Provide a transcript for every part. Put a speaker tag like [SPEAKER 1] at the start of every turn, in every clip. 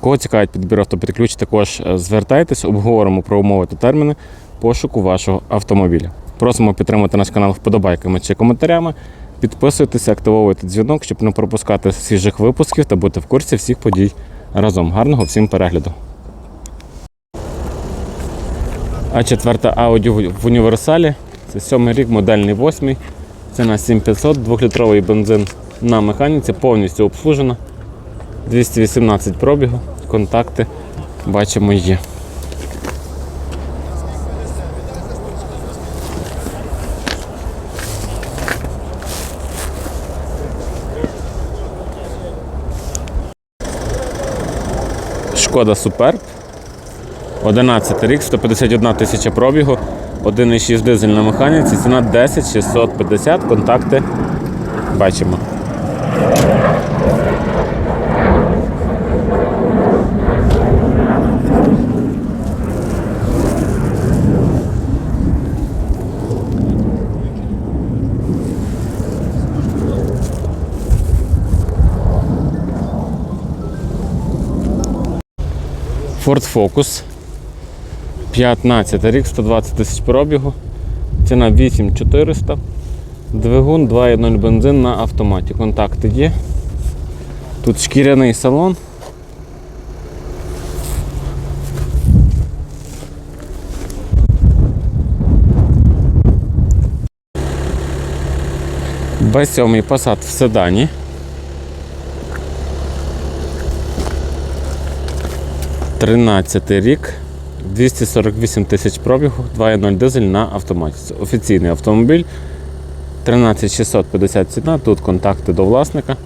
[SPEAKER 1] Кого цікавить підбір авто під ключ, також е, звертайтесь, обговоримо про умови та терміни пошуку вашого автомобіля. Просимо підтримати наш канал вподобайками чи коментарями. Підписуйтесь, активовуйте дзвінок, щоб не пропускати свіжих випусків та бути в курсі всіх подій разом. Гарного всім перегляду! А четверта Audi в- універсалі. Це сьомий рік, модельний восьмий. Ціна 7500, 2-літровий бензин на механіці, повністю обслужена. 218 пробігу, контакти бачимо є. Шкода Суперб. 11 рік, 151 тисяча пробігу, 1,6 дизель на механіці, ціна 10 650, контакти бачимо. Ford Focus. 15 рік, 120 тисяч пробігу. Ціна 8400. Двигун 2.0 бензин на автоматі. Контакти є. Тут шкіряний салон. Б7 Passat в седані. Тринадцятий рік, 248 тисяч пробігу, 2.0 дизель на автоматі. Офіційний автомобіль. 13650 ціна, тут контакти до власника.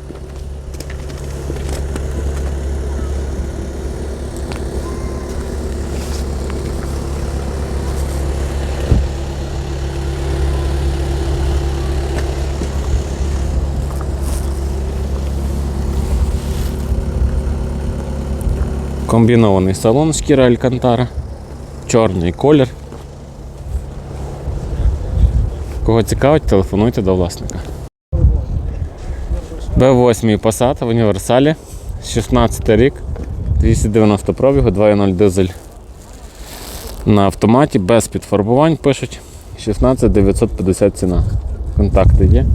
[SPEAKER 1] Комбінований салон шкіра Алькантара, чорний колір. Кого цікавить, телефонуйте до власника. Б8 Passat в універсалі, 16 рік, 290 пробігу, 2.0 дизель на автоматі, без підфарбувань пишуть. 16 950 ціна. Контакти є.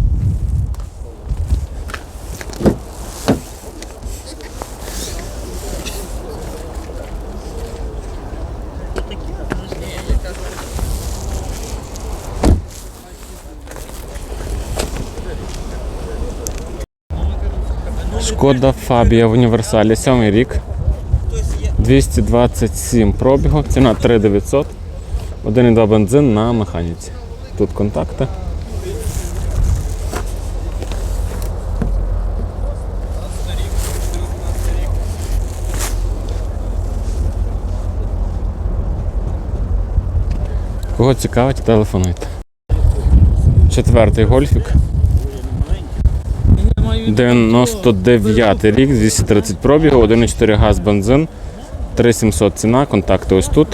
[SPEAKER 1] Шкода Фабія в універсалі, 7 рік. 227 пробігу, ціна 3900. 1,2 бензин на механіці. Тут контакти. Кого цікавить, телефонуйте. Четвертий гольфік. 99 рік, 230 пробігу, 1,4 газ бензин, 3700 ціна, контакти ось тут.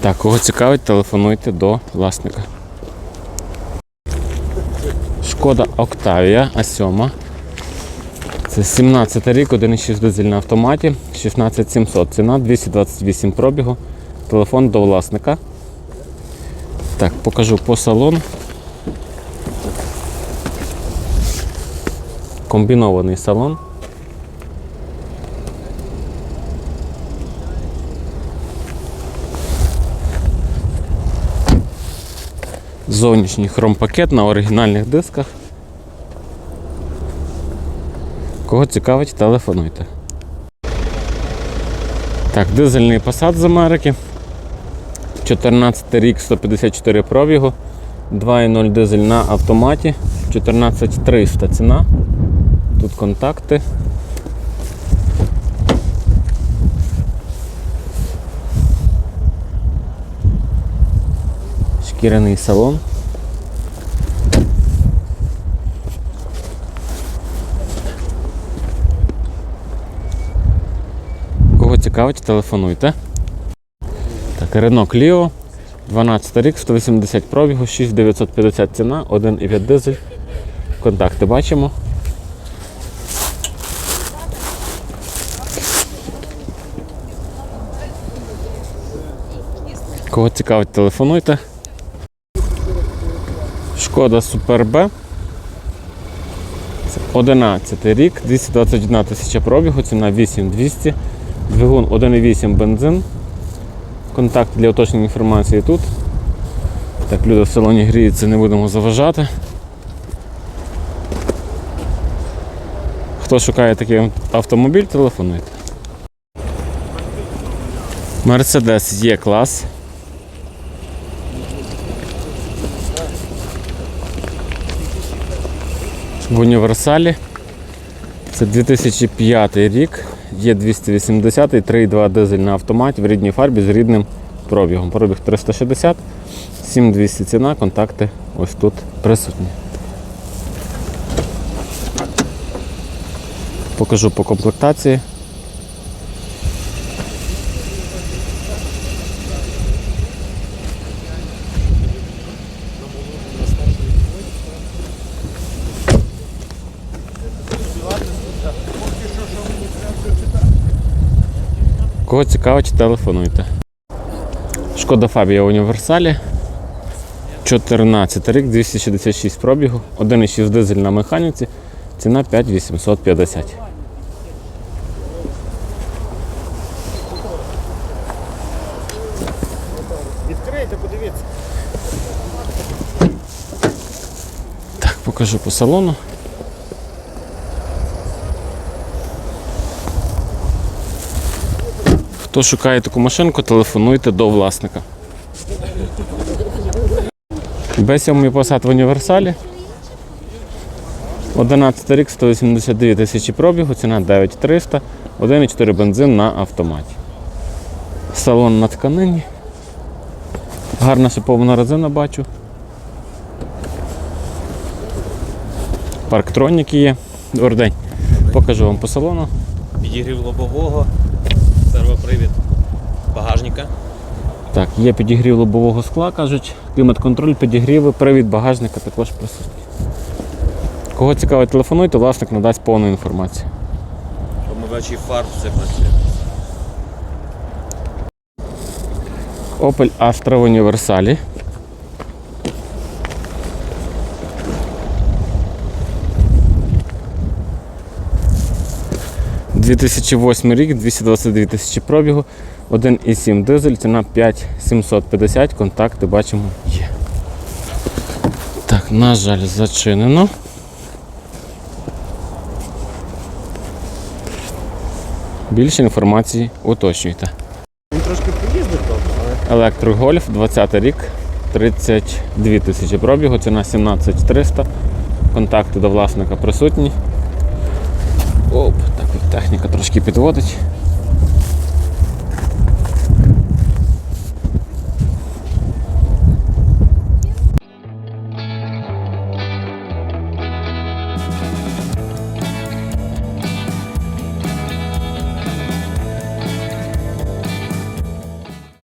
[SPEAKER 1] Так, кого цікавить, телефонуйте до власника. Шкода Октавія А7. Це 17 рік, 1,6 дизель на автоматі, 16700 ціна, 228 пробігу, телефон до власника. Так, покажу по салону. Комбінований салон. Зовнішній хромпакет на оригінальних дисках. Кого цікавить, телефонуйте. Так, дизельний Passat з Америки. 14 рік, 154 пробігу, 2.0 дизель на автоматі, 14300 ціна. Тут контакти. Шкіряний салон. Цікавить, телефонуйте. Так, Renault Clio, 12 рік, 180 пробігу, 6950 ціна, 1,5 дизель. Контакти бачимо. Кого цікавить, телефонуйте. Шкода Супер Б. Це 11 рік, 221 тисяча пробігу, ціна 8200, двигун 1,8 бензин. Контакт для уточнення інформації тут. Так, люди в салоні гріються, не будемо заважати. Хто шукає такий автомобіль, телефонуйте. Mercedes є клас. В універсалі. Це 2005 рік. Є 280 3,2 дизель на автоматі в рідній фарбі з рідним пробігом. Пробіг 360, 7200 ціна, контакти ось тут присутні. Покажу по комплектації. Кого цікавить, телефонуйте. Шкода Фабія в універсалі. 14 рік, 266 пробігу, 1,6 дизель на механіці, ціна 5850.
[SPEAKER 2] Відкрийте, подивіться.
[SPEAKER 1] Так, покажу по салону. Хто шукає таку машинку, телефонуйте до власника. Б7 посад в універсалі. 11 рік, 189 тисячі пробігу, ціна 9300, 1,4 бензин на автоматі. Салон на тканині. Гарна шипована резина бачу. Парктроніки є. Добрий день. Покажу вам по салону.
[SPEAKER 2] Підігрів лобового, сервопривід багажника.
[SPEAKER 1] Так, є підігрів лобового скла, кажуть, клімат-контроль, підігріви, привід багажника також присутній. Кого цікавить, телефонуйте, власник надасть повну інформацію.
[SPEAKER 2] Помивачі фар, все працює.
[SPEAKER 1] Opel Astra в універсалі. «2008 рік, 222 тисячі пробігу, 1,7 дизель, ціна 5750, контакти бачимо є. Так, на жаль, зачинено. Більше інформації уточнюйте.
[SPEAKER 2] Він трошки поїздив добре, але
[SPEAKER 1] Електрогольф, 20 рік, 32 тисячі пробігу, ціна 17300. Контакти до власника присутні. Оп, техніка трошки підводить.